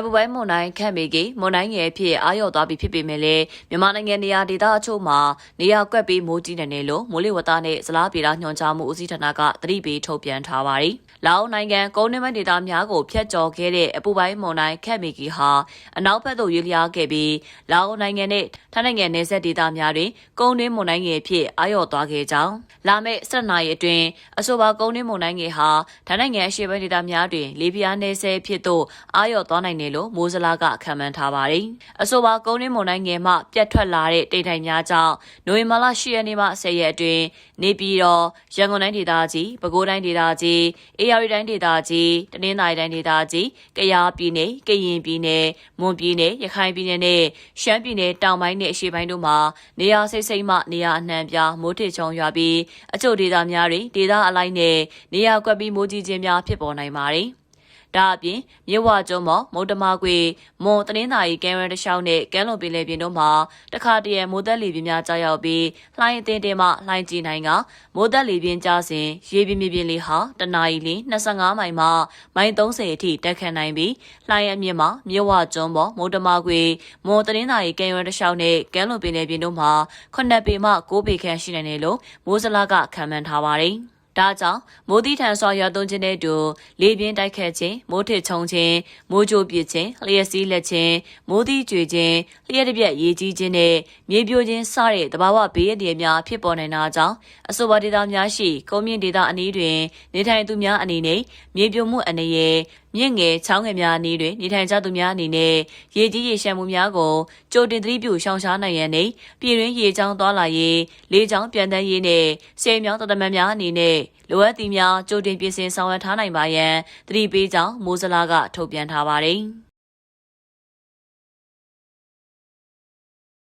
အပူပိုင်းမွန်တိုင်းခန့်မေကမွန်တိုင်းငယ်ဖြစ်အာရော့သွားပြီဖြစ်ပေမဲ့လည်းမြန်မာနိုင်ငံနေရာဒေသအချို့မှာနေရာကွက်ပြီးမိုးကြီးနေတယ်လို့မိုးလေဝသနဲ့ဇလားပြေတာညွှန်ကြားမှုဦးစီးဌာနကသတိပေးထုတ်ပြန်ထားပါတယ်။လာအိုနိုင်ငံကုန်းနှမဒေသများကိုဖျက်ကျော်ခဲ့တဲ့အပူပိုင်းမွန်တိုင်းခန့်မေကီဟာအနောက်ဘက်သို့ရွေ့လျားခဲ့ပြီးလာအိုနိုင်ငံနဲ့ထိုင်းနိုင်ငံနယ်စပ်ဒေသများတွင်ကုန်းနှင်းမွန်တိုင်းငယ်ဖြစ်အာရော့သွားခဲ့ကြောင်းလာမယ့်၁၇ရက်အတွင်းအဆိုပါကုန်းနှင်းမွန်တိုင်းငယ်ဟာထိုင်းနိုင်ငံအရှေ့ဘက်ဒေသများတွင်လေပြင်းအားနည်းဆဲဖြစ်သို့အာရော့သွားနိုင်တယ်လို့မိုးစလားကခံမှန်းထားပါတယ်။အဆိုပါကုန်းရင်းမုန်တိုင်းငယ်မှပြတ်ထွက်လာတဲ့တိမ်ထိုင်များကြောင့်နိုဝင်ဘာလ10ရက်နေ့မှ10ရက်အတွင်းနေပြည်တော်ရန်ကုန်တိုင်းဒေသကြီးပဲခူးတိုင်းဒေသကြီးအေရရီတိုင်းဒေသကြီးတနင်္သာရီတိုင်းဒေသကြီးကယားပြည်နယ်ကရင်ပြည်နယ်မွန်ပြည်နယ်ရခိုင်ပြည်နယ်နဲ့ရှမ်းပြည်နယ်တောင်ပိုင်းနဲ့အရှေ့ပိုင်းတို့မှာနေရာစိတ်စိတ်မှနေရာအနှံပြမိုးထစ်ချုံရွာပြီးအချို့ဒေသများတွင်ဒေသအလိုက်နဲ့နေရာကွက်ပြီးမိုးကြီးခြင်းများဖြစ်ပေါ်နိုင်ပါတယ်။ ဒါအပြင်မြဝကျွန်းမော်မုတ်တမကွေမွန်တနင်္သာရီကဲရန်တလျှောက်နဲ့ကဲလွန်ပင်လယ်ပြင်တို့မှာတခါတရံမိုးသက်လေပြင်းများကြားရောက်ပြီးလှိုင်းအသင်းတင်မှလှိုင်းကြီးနိုင်ကမိုးသက်လေပြင်းကြားစဉ်ရေပြင်းမြေပြင်လေဟာတနအီလ25မိုင်မှမိုင်30အထိတက်ခတ်နိုင်ပြီးလှိုင်းအမြင့်မှာမြဝကျွန်းမော်မုတ်တမကွေမွန်တနင်္သာရီကဲရန်တလျှောက်နဲ့ကဲလွန်ပင်လယ်ပြင်တို့မှာ9ပေမှ9ပေခန့်ရှိနိုင်တယ်လို့မိုးစလာကခံမှန်းထားပါတယ်။ ဒါကြောင့်မိုးသီးထန်စွာရွာသွန်းခြင်းတဲ့တူလေပြင်းတိုက်ခတ်ခြင်းမိုးထစ်ချုံခြင်းမိုးကြိုးပစ်ခြင်းလျှက်စီးလက်ခြင်းမိုးသီးကျွေခြင်းလျှက်တစ်ပြက်ရေကြီးခြင်းနဲ့မြေပြိုခြင်းစတဲ့တဘာဝဘေးအန္တရာယ်များဖြစ်ပေါ်နိုင်တာကြောင့်အဆိုပါဒေသများရှိကုန်းမြင့်ဒေသအနီးတွင်နေထိုင်သူများအနေနဲ့မြေပြိုမှုအနေနဲ့မြင့်ငယ်ချောင်းငယ်များအနေတွင်နေထိုင်ကြသူများအနေနဲ့ရေကြီးရေရှမ်းမှုများကိုကြိုတင်သတိပြုရှောင်ရှားနိုင်ရန်နှင့်ပြည်တွင်းရေချောင်းသွားလာရေးလေချောင်းပြန်တန်းရေးနှင့်စေမြောင်းတသမန်များအနေနဲ့လိုအပ်သည်များကြိုတင်ပြင်ဆင်ဆောင်ရွက်ထားနိုင်ပါရန်သတိပေးကြောင်းမိုးစလာကထုတ်ပြန်ထားပါတယ်။